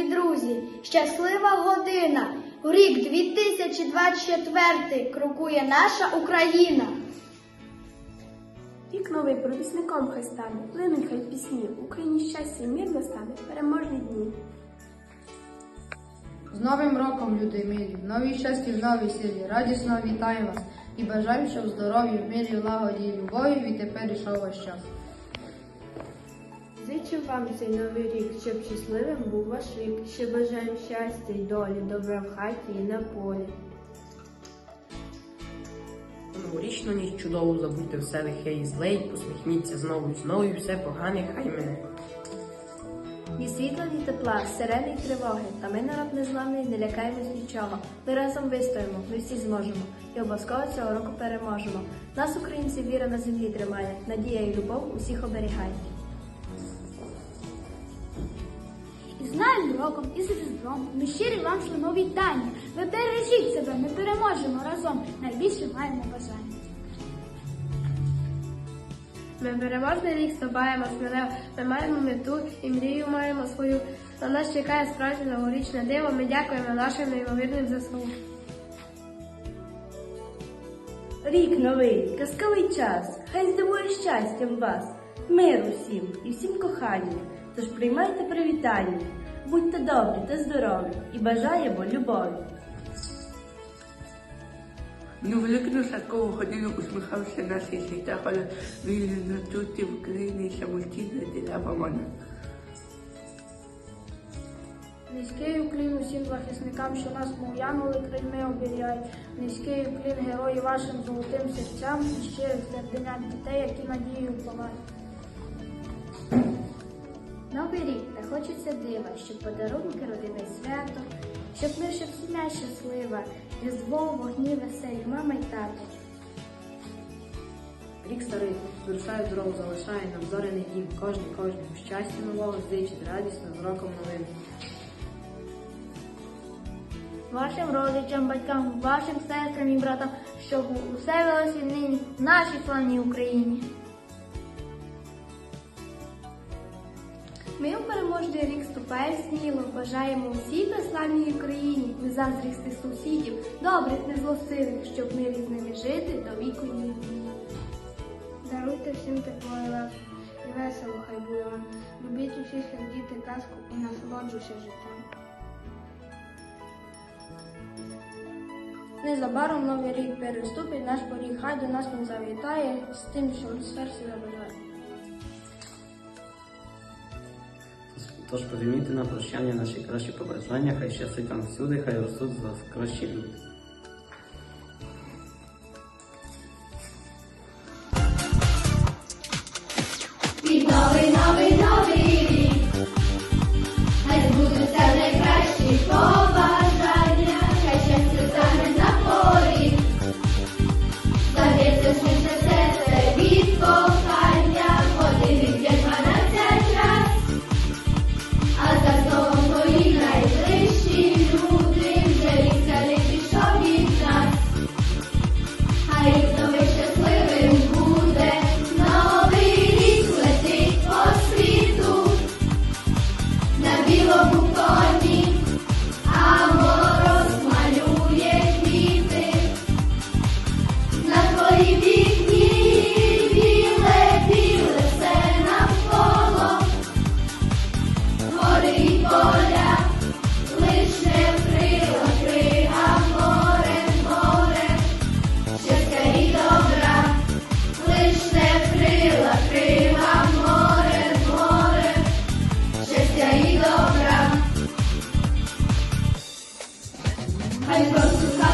любі друзі, щаслива година. У рік 2024 крокує наша Україна. Рік новий провісником хай стане, плинуть хай пісні, в Україні щастя і мир настане, переможні дні. З Новим роком, люди милі, в новій щасті, в новій силі, радісно вітаємо вас і бажаю, щоб здоров'я, в мирі, лагоді і любові відтепер ішов ваш час. Зичу вам цей новий рік, щоб щасливим був ваш рік, ще бажаємо щастя й долі, добра в хаті і на полі. Новорічну ніч чудову забудьте все лихе і зле, й посміхніться знову і знову, і все погане хай мене. Ні світла, ні тепла, сирени й тривоги, та ми народ незламний, не лякаємось нічого. Ми разом вистоїмо, ми всі зможемо, і обов'язково цього року переможемо. Нас, українців, віра на землі тримає, надія і любов усіх оберігає. І з Новим роком, і з Різдвом ми щирі вам шлемо вітання. Ви бережіть себе, ми переможемо разом. Найбільше маємо бажання. Ми переможний рік ступаємо сміливо, ми маємо мету і мрію маємо свою. На нас чекає справжнє новорічне диво. Ми дякуємо нашим неймовірним ЗСУ. Рік новий, казковий час, хай здивує щастям вас, миру всім і всім кохання. Тож приймайте привітання, будьте добрі та здорові і бажаємо любові. Ну, великну святкову годину усміхався наш світофор, вільно тут і в Україні самостійно ділява вона. Низький уклін усім захисникам, що нас мов янголи крильми оберігають. Низький уклін герої вашим золотим серцям і щирих серденят дітей, які надію впливають. Новий рік, та хочеться дива, щоб подарунки родини свято, щоб наша сім'я щаслива, різдво, вогні веселі, мама й тато. Рік старий, вирушає дорогу, залишає нам зоряний дім, кожний кожному щастя нового зичить, радісно з роком новим. Вашим родичам, батькам, вашим сестрам і братам, щоб усе велося нині в нашій славній Україні. Ми у переможний рік ступаємо сміло, бажаємо усій безславній Україні, не заздрісти сусідів, добрих, незлосивих, щоб ми з ними жити до віку ні. Даруйте всім тепло і ласку, і весело хай буде вам. Любіть усіх, як діти казку і насолоджуйся життям. Незабаром новий рік переступить наш поріг, хай до нас він завітає з тим, що в серці забажає. Тож прийміть на прощання наші кращі побажання, хай щастить вам всюди, хай розсуд з вас люди. go to